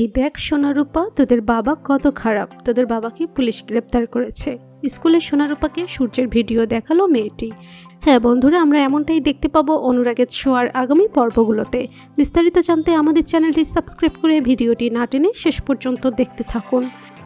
এই দেখ সোনারূপা, তোদের বাবা কত খারাপ। তোদের বাবাকে পুলিশ গ্রেপ্তার করেছে। স্কুলে সোনারূপাকে সূর্যের ভিডিও দেখাল মেয়েটি। হ্যাঁ বন্ধুরা, আমরা এমনটাই দেখতে পাবো অনুরাগের ছোঁয়ার আগামী পর্বগুলোতে। বিস্তারিত জানতে আমাদের চ্যানেলটি সাবস্ক্রাইব করে ভিডিওটি না টেনে শেষ পর্যন্ত দেখতে থাকুন।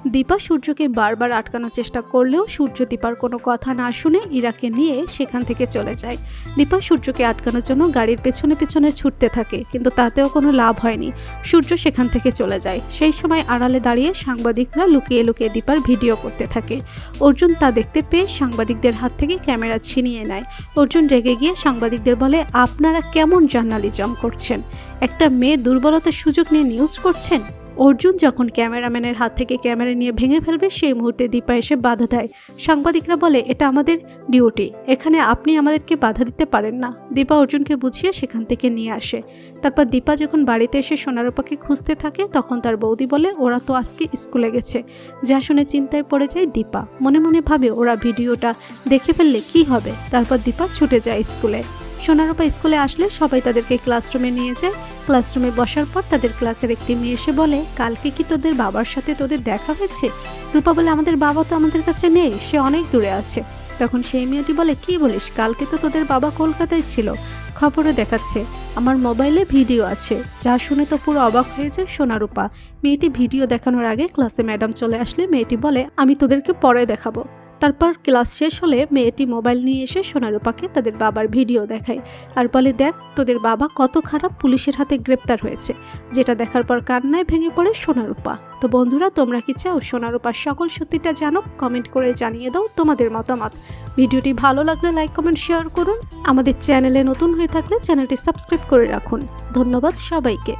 দীপা সূর্যকে বারবার আটকানোর চেষ্টা করলেও সূর্য দীপার কোনো কথা না শুনে ইরাকে নিয়ে সেখান থেকে চলে যায়। দীপা সূর্যকে আটকানোর জন্য গাড়ির পেছনে পেছনে ছুটতে থাকে, কিন্তু তাতেও কোনো লাভ হয়নি। সূর্য সেখান থেকে চলে যায়। সেই সময় আড়ালে দাঁড়িয়ে সাংবাদিকরা লুকিয়ে লুকিয়ে দীপার ভিডিও করতে থাকে। অর্জুন তা দেখতে পেয়ে সাংবাদিকদের হাত থেকে ক্যামেরা ছিনিয়ে নেয়। অর্জুন রেগে গিয়ে সাংবাদিকদের বলে, আপনারা কেমন জার্নালিজম করছেন? একটা মেয়ে দুর্বলতার সুযোগ নিয়ে নিউজ করছেন? অর্জুন যখন ক্যামেরাম্যানের হাত থেকে ক্যামেরা নিয়ে ভেঙে ফেলবে, সেই মুহূর্তে দীপা এসে বাধা দেয়। সাংবাদিকরা বলে, এটা আমাদের ডিউটি। এখানে আপনি আমাদেরকে বাধা দিতে পারেন না। দীপা অর্জুনকে বুঝিয়ে সেখান থেকে নিয়ে আসে। তারপর দীপা যখন বাড়িতে এসে সোনারূপাকে খুঁজতে থাকে, তখন তার বৌদি বলে, ওরা তো আজকে স্কুলে গেছে। যা শুনে চিন্তায় পড়ে যায় দীপা। মনে মনে ভাবে, ওরা ভিডিওটা দেখে ফেললে কি হবে? তারপর দীপা ছুটে যায় স্কুলে। সোনারূপা স্কুলে আসলে সবাই তাদেরকে ক্লাসরুমে নিয়ে যায়। ক্লাসরুমে বসার পর তাদের ক্লাসের একটি মেয়ে এসে বলে, কালকে কি তোদের বাবার সাথে তোদের দেখা হয়েছে? রূপা বলে, আমাদের বাবা তো আমাদের কাছে নেই, সে অনেক দূরে আছে। তখন সেই মেয়েটি বলে, কি বলিস, কালকে তো তোদের বাবা কলকাতায় ছিল। খবরে দেখাচ্ছে, আমার মোবাইলে ভিডিও আছে। যা শুনে তো পুরো অবাক হয়ে যায় সোনারূপা। মেয়েটি ভিডিও দেখানোর আগে ক্লাসে ম্যাডাম চলে আসলে মেয়েটি বলে, আমি তোদেরকে পরে দেখাবো। তারপর ক্লাস শেষ হলে মেয়েটি মোবাইল নিয়ে এসে সোনারূপাকে তাদের বাবার ভিডিও দেখায়। আর বলে, দেখ, তোদের বাবা কত খারাপ পুলিশের হাতে গ্রেপ্তার হয়েছে। যেটা দেখার পর কান্নায় ভেঙে পড়ে সোনারূপা তো বন্ধুরা, তোমরা কি চাও? সোনারূপার সকল সত্যিটা জানো? কমেন্ট করে জানিয়ে দাও তোমাদের মতামত। ভিডিওটি ভালো লাগলে লাইক, কমেন্ট, শেয়ার করুন। আমাদের চ্যানেলে নতুন হয়ে থাকলে চ্যানেলটি সাবস্ক্রাইব করে রাখুন। ধন্যবাদ সবাইকে।